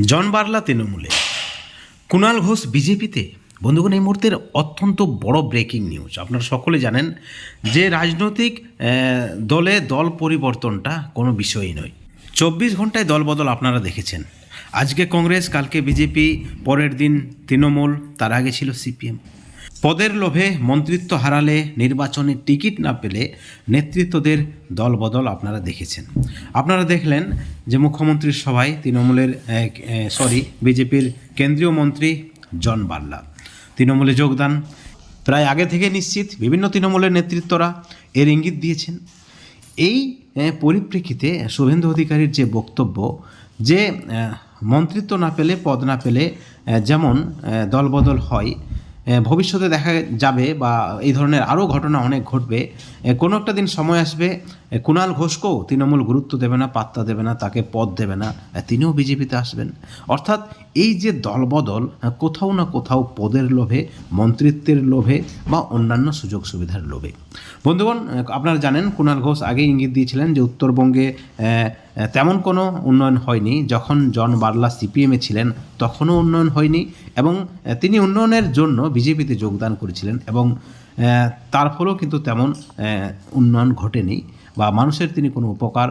জন বার্লা তৃণমূলে। কুণাল ঘোষ বিজেপিতে। বন্ধুগণ, এই মুহূর্তের অত্যন্ত বড় ব্রেকিং নিউজ। আপনারা সকলে জানেন যে রাজনৈতিক দলে দল পরিবর্তনটা কোনো বিষয়ই নয়। চব্বিশ ঘন্টায় দলবদল আপনারা দেখেছেন। আজকে কংগ্রেস, কালকে বিজেপি, পরের দিন তৃণমূল, তার আগে ছিল সিপিএম। পদের লোভে মন্ত্রিত্ব হারালে নির্বাচনে টিকিট না পেলে নেতৃত্বদের দলবদল আপনারা দেখেছেন। আপনারা দেখলেন যে মুখ্যমন্ত্রীর সভায় তৃণমূলের সরি, বিজেপির কেন্দ্রীয় মন্ত্রী জন বার্লা। তৃণমূলে যোগদান। প্রায় আগে থেকে নিশ্চিত বিভিন্ন তৃণমূলের নেতৃত্বরা এর ইঙ্গিত দিয়েছেন। এই পরিপ্রেক্ষিতে শুভেন্দু অধিকারীর যে বক্তব্য যে মন্ত্রিত্ব না পেলে, পদ না পেলে যেমন দলবদল হয় ভবিষ্যতে দেখা যাবে বা এই ধরনের আরও ঘটনা অনেক ঘটবে। কোনো একটা দিন সময় আসবে কুণাল ঘোষকেও তৃণমূল গুরুত্ব দেবে না, পাত্তা দেবে না, তাকে পদ দেবে না তিনিও বিজেপিতে আসবেন। অর্থাৎ এই যে দলবদল কোথাও না কোথাও পদের লোভে, মন্ত্রিত্বের লোভে বা অন্যান্য সুযোগ সুবিধার লোভে। বন্ধুগণ আপনারা জানেন, কুণাল ঘোষ আগেই ইঙ্গিত দিয়েছিলেন যে উত্তরবঙ্গে তেমন কোনো উন্নয়ন হয়নি। যখন জন বার্লা সিপিএমে ছিলেন, তখনও উন্নয়ন হয়নি এবং তিনি উন্নয়নের জন্য বিজেপিতে যোগদান করেছিলেন এবং তার ফলেও কিন্তু তেমন উন্নয়ন ঘটেনি। বা মানুষের তিনি কোনো উপকার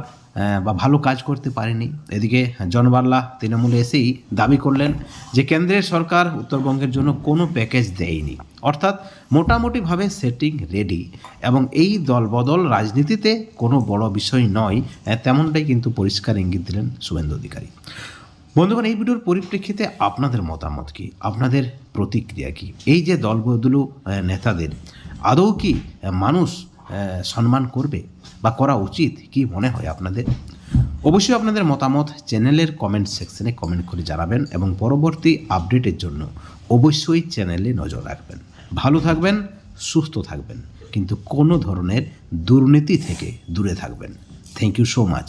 বা ভালো কাজ করতে পারেনি এদিকে জন বার্লা তৃণমূলে এসেই দাবি করলেন যে কেন্দ্রের সরকার উত্তরবঙ্গের জন্য কোনো প্যাকেজ দেয়নি। অর্থাৎ মোটামুটিভাবে সেটিং রেডি এবং এই দলবদল রাজনীতিতে কোনো বড় বিষয় নয় তেমনটাই কিন্তু পরিষ্কার ইঙ্গিত দিলেন শুভেন্দু অধিকারী। বন্ধুগণ, এই ভিডিওর পরিপ্রেক্ষিতে আপনাদের মতামত কি? আপনাদের প্রতিক্রিয়া কি? এই যে দলবদলু নেতাদের, আদৌ কি মানুষ সম্মান করবে? বা করা উচিত, কি মনে হয় আপনাদের? অবশ্যই আপনাদের মতামত চ্যানেলের কমেন্ট সেকশনে কমেন্ট করে জানাবেন এবং পরবর্তী আপডেটের জন্য অবশ্যই চ্যানেলে নজর রাখবেন। ভালো থাকবেন, সুস্থ থাকবেন, কিন্তু কোনো ধরনের দুর্নীতি থেকে দূরে থাকবেন। Thank you so much